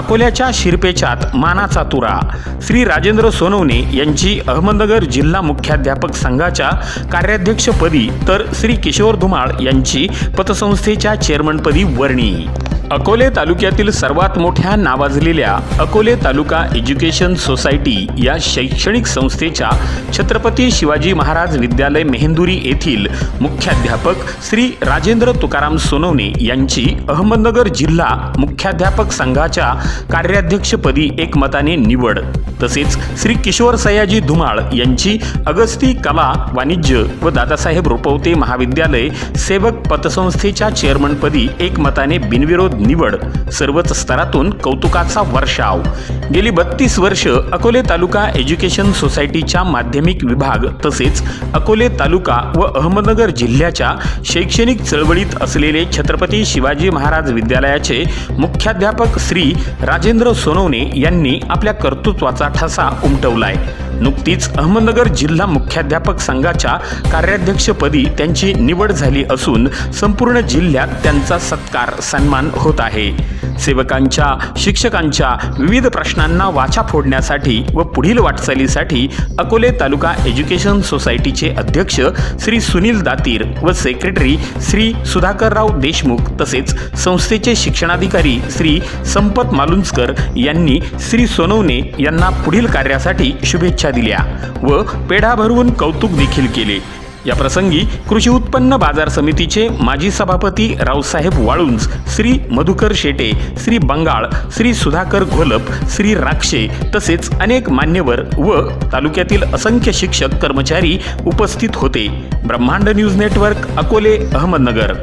अकोल्याच्या शिरपेचात मानाचा तुरा. श्री राजेंद्र सोनवणे यांची अहमदनगर जिल्हा मुख्याध्यापक संघाच्या कार्याध्यक्षपदी तर श्री किशोर धुमाळ यांची पतसंस्थेच्या चेअरमनपदी वर्णी. अकोले तालुक्यातील सर्वात मोठ्या नावाजलेल्या अकोले तालुका एज्युकेशन सोसायटी या शैक्षणिक संस्थेच्या छत्रपती शिवाजी महाराज विद्यालय मेहेंदुरी येथील मुख्याध्यापक श्री राजेंद्र तुकाराम सोनवणे यांची अहमदनगर जिल्हा मुख्याध्यापक संघाच्या कार्याध्यक्षपदी एकमताने निवड. तसेच श्री किशोर सयाजी धुमाळ यांची अगस्ती कला वाणिज्य व दादासाहेब रुपवते महाविद्यालय सेवक पतसंस्थेच्या चेअरमनपदी एकमताने बिनविरोध निवड. सर्वच स्तरातून कौतुकाचा वर्षाव. गेली बत्तीस वर्ष अकोले तालुका एज्युकेशन सोसायटीच्या माध्यमिक विभाग तसेच अकोले तालुका व अहमदनगर जिल्ह्याच्या शैक्षणिक चळवळीत असलेले छत्रपती शिवाजी महाराज विद्यालयाचे मुख्याध्यापक श्री राजेंद्र सोनवणे यांनी आपल्या कर्तृत्वाचा ठसा उमटवलाय. नुकतीच अहमदनगर जिल्हा मुख्याध्यापक संघाच्या कार्याध्यक्षपदी त्यांची निवड झाली असून संपूर्ण जिल्ह्यात त्यांचा सत्कार सन्मान होत आहे. सेवकांच्या शिक्षकांच्या विविध प्रश्नांना वाचा फोडण्यासाठी व पुढील वाटचालीसाठी अकोले तालुका एज्युकेशन सोसायटीचे अध्यक्ष श्री सुनील दातीर व सेक्रेटरी श्री सुधाकरराव देशमुख तसेच संस्थेचे शिक्षणाधिकारी श्री संपत मालुंजकर यांनी श्री सोनवणे यांना पुढील कार्यासाठी शुभेच्छा दिल्या व पेढा भरवून कौतुक देखील केले. या प्रसंगी कृषी उत्पन्न बाजार समितीचे माजी सभापती रावसाहेब वाळुंज श्री मधुकर शेटे श्री बंगाळ श्री सुधाकर घोलप श्री राक्षे तसेच अनेक मान्यवर व तालुक्यातील असंख्य शिक्षक कर्मचारी उपस्थित होते. ब्रह्मांड न्यूज नेटवर्क अकोले अहमदनगर.